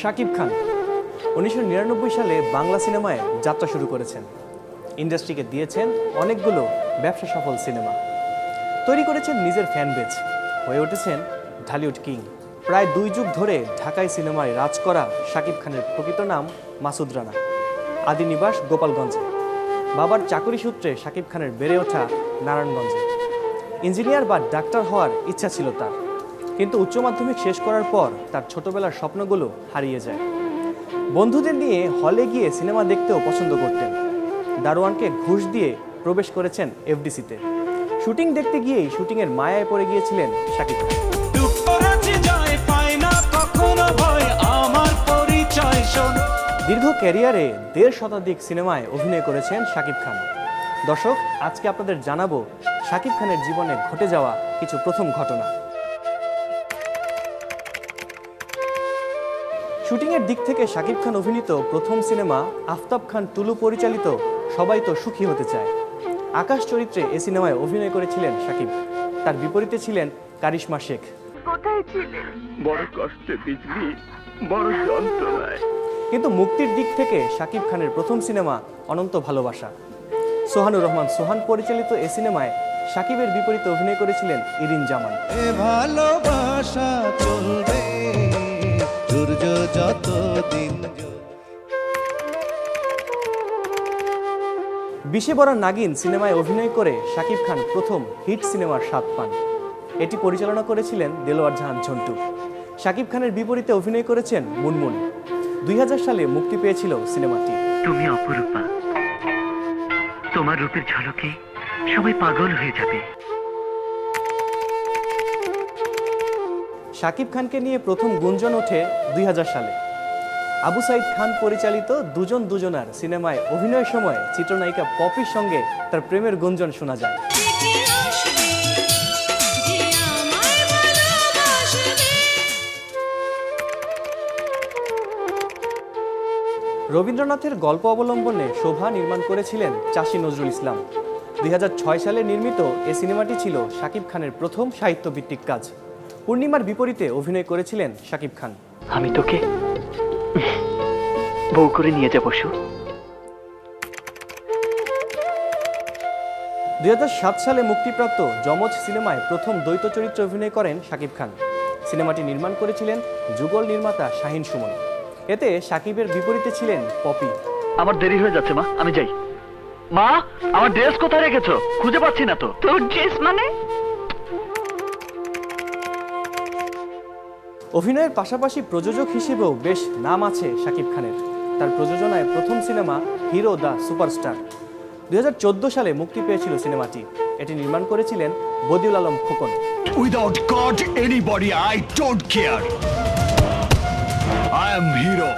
শাকিব খান। উনিশশো নিরানব্বই সালে বাংলা সিনেমায় যাত্রা শুরু করেছেন। ইন্ডাস্ট্রিকে দিয়েছেন অনেকগুলো ব্যবসা সফল সিনেমা। তৈরি করেছেন নিজের ফ্যান বেজ হয়ে উঠেছেন ঢালিউড কিং। প্রায় দুই যুগ ধরে ঢাকায় সিনেমায় রাজ করা শাকিব খানের প্রকৃত নাম মাসুদ রানা। আদি নিবাস গোপালগঞ্জে। বাবার চাকরি সূত্রে শাকিব খানের বেড়ে ওঠা নারায়ণগঞ্জে। ইঞ্জিনিয়ার বা ডাক্তার হওয়ার ইচ্ছা ছিল তার। কিন্তু উচ্চ মাধ্যমিক শেষ করার পর তার ছোটবেলার স্বপ্নগুলো হারিয়ে যায়। বন্ধুদের নিয়ে হলে গিয়ে সিনেমা দেখতেও পছন্দ করতেন। দারোয়ানকে ঘুষ দিয়ে প্রবেশ করেছেন এফডিসিতে। শুটিং দেখতে গিয়েই শুটিংয়ের মায়ায় পড়ে গিয়েছিলেন শাকিব দীর্ঘ ক্যারিয়ারে দেড় শতাধিক সিনেমায় অভিনয় করেছেন শাকিব খান। দর্শক, আজকে আপনাদের জানাব শাকিব খানের জীবনে ঘটে যাওয়া কিছু প্রথম ঘটনা। শুটিংয়ের দিক থেকে শাকিব খান অভিনীত প্রথম সিনেমা আফতাব খান টুলু পরিচালিত সবাই তো সুখী হতে চায়। আকাশ চরিত্রে এ সিনেমায় অভিনয় করেছিলেন শাকিব। তার বিপরীতে ছিলেন কারিশমা শেখ। বড় কষ্টে বিজলি বড় যন্ত্রণায়। কিন্তু মুক্তির দিক থেকে শাকিব খানের প্রথম সিনেমা অনন্ত ভালোবাসা। সোহানুর রহমান সোহান পরিচালিত এ সিনেমায় শাকিবের বিপরীতে অভিনয় করেছিলেন ইরিন জামান। ভালোবাসা যত দিন বিশে বড় নাগিন সিনেমায় অভিনয় করে শাকিব খান প্রথম হিট সিনেমার স্বাদ পান। এটি পরিচালনা করেছিলেন দেলোয়ার জাহান ঝন্টু। শাকিব খানের বিপরীতে অভিনয় করেছেন মুনমুন। দুই হাজার সালে মুক্তি পেয়েছিল সিনেমাটি। তুমি অপরূপা। তোমার রূপের ঝলকে সবাই পাগল হয়ে যাবে। শাকিব খানকে নিয়ে প্রথম গুঞ্জন ওঠে দুই হাজার সালে। আবু সাইদ খান পরিচালিত দুজন দুজনার সিনেমায় অভিনয়ের সময় চিত্রনায়িকা পপির সঙ্গে তার প্রেমের গুঞ্জন শোনা যায়। রবীন্দ্রনাথের গল্প অবলম্বনে শোভা নির্মাণ করেছিলেন চাষী নজরুল ইসলাম। দুই হাজার ছয় সালে নির্মিত এ সিনেমাটি ছিল শাকিব খানের প্রথম সাহিত্যভিত্তিক কাজ। পূর্ণিমার বিপরীতে অভিনয় করেছিলেন শাকিব খান। আমি তোকে বউ করে নিয়ে যাব সু দুই সালে মুক্তিপ্রাপ্ত যমজ সিনেমায় প্রথম দ্বৈত চরিত্রে অভিনয় করেন শাকিব খান। সিনেমাটি নির্মাণ করেছিলেন যুগল নির্মাতা শাহিন সুমন। এতে শাকিবের বিপরীতে ছিলেন পপি। আমার দেরি হয়ে যাচ্ছে মা। আমি যাই। মা আমার ড্রেস কোথায় রেখেছো? খুঁজে পাচ্ছি না তো। তোর ড্রেস মানে? অভিনয়ের পাশাপাশি প্রযোজক হিসেবেও বেশ নাম আছে শাকিব খানের। তার প্রযোজনায় প্রথম সিনেমা হিরো দ্য সুপারস্টার। দু হাজার চোদ্দ সালে মুক্তি পেয়েছিল সিনেমাটি। এটি নির্মাণ করেছিলেন Badiul Alam Khokon. Without God anybody I don't care I am hero.